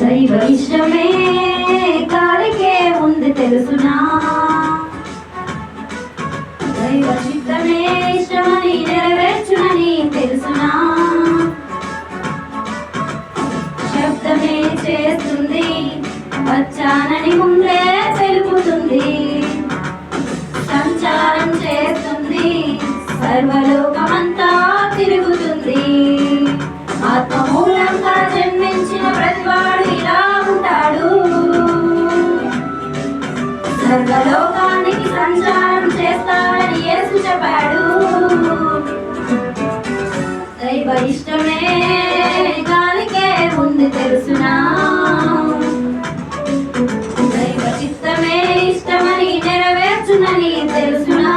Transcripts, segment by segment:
దైవ ఇష్టమే కాలికే ఉంది తెలుసునా దైవ చిత్తమే ఇష్టమని నెరవేర్చునని చేస్తాడని యేసు దైవ ఇష్టమే దానికే ఉంది తెలుసునా. దైవ చిత్తమే ఇష్టమని నెరవేర్చునని తెలుసునా.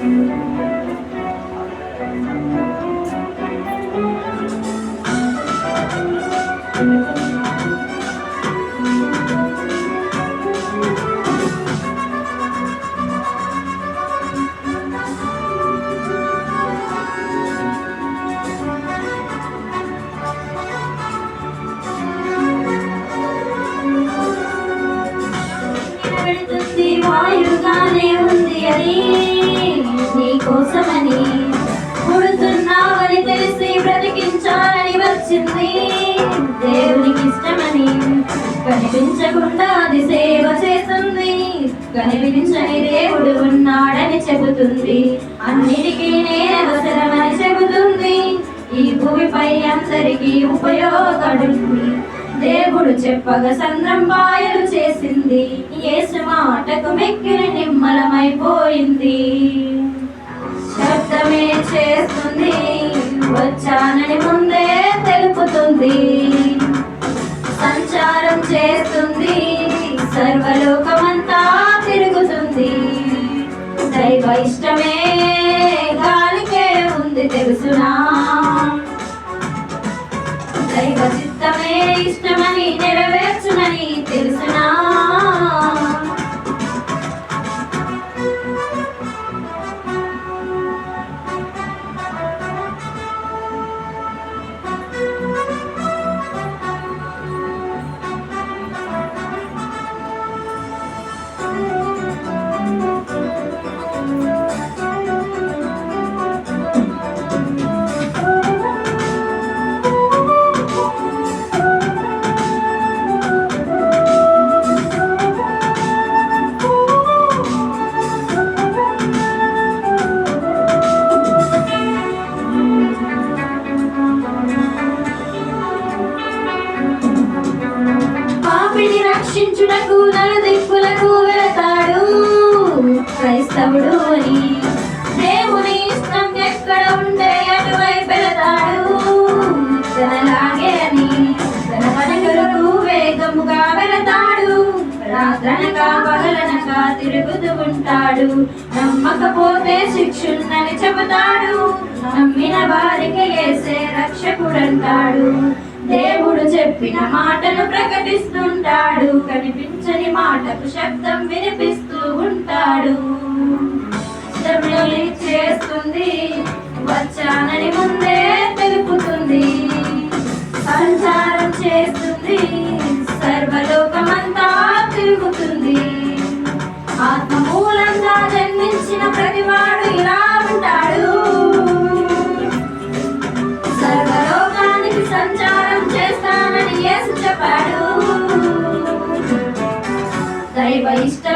thank you పెడుతుంది వాయుగానే ఉంది అని నీ కోసమని పుడుతున్నావని తెలిసి బ్రతికించాలని వచ్చింది. దేవునికి ఇష్టమని కనిపించకుండా అది సేవ చేస్తుంది. కనిపించని దేవుడు ఉన్నాడని చెబుతుంది. అన్నిటికీ నేను అవసరమని చెబుతుంది. ఈ భూమిపై అందరికీ ఉపయోగపడుతుంది దేవుడు చెప్పగ సంద్రంపాయలు చేసింది. యేసు మాటకు మెక్కిన నిమ్మలమైపోయింది. శబ్దమే చేస్తుంది వచ్చానని ముందే తెలుపుతుంది. సంచారం చేస్తుంది సర్వలోకమంతా తిరుగుతుంది. దైవ ఇష్టమే గాలికే ఉంది తెలుసునా. దైవ ఇష్టమని నెరవేర్చునని తెలుసునా? రక్షించుటకు నలుదిక్కులకు వెళతాడు క్రైస్తవుడు అని. దేవుని ఇష్టం ఎక్కడ ఉంటే అటువైపు వెళతాడు. తనలాగే అని తన పనులకు వేగముగా వెళతాడు. రాత్రనగా పగలనగా తిరుగుతూ ఉంటాడు. నమ్మకపోతే శిక్షున్నని చెబుతాడు. నమ్మిన వారికి వేసే రక్షకుడంటాడు. దేవుడు చెప్పిన మాటను ప్రకటిస్తుంటాడు. కనిపించని మాటకు శబ్దం వినిపిస్తూ ఉంటాడు. చేస్తుంది. వచ్చానని ముందే తెలుపుతుంది. సంచారం చేస్తుంది. ವರಿಷ್ಠ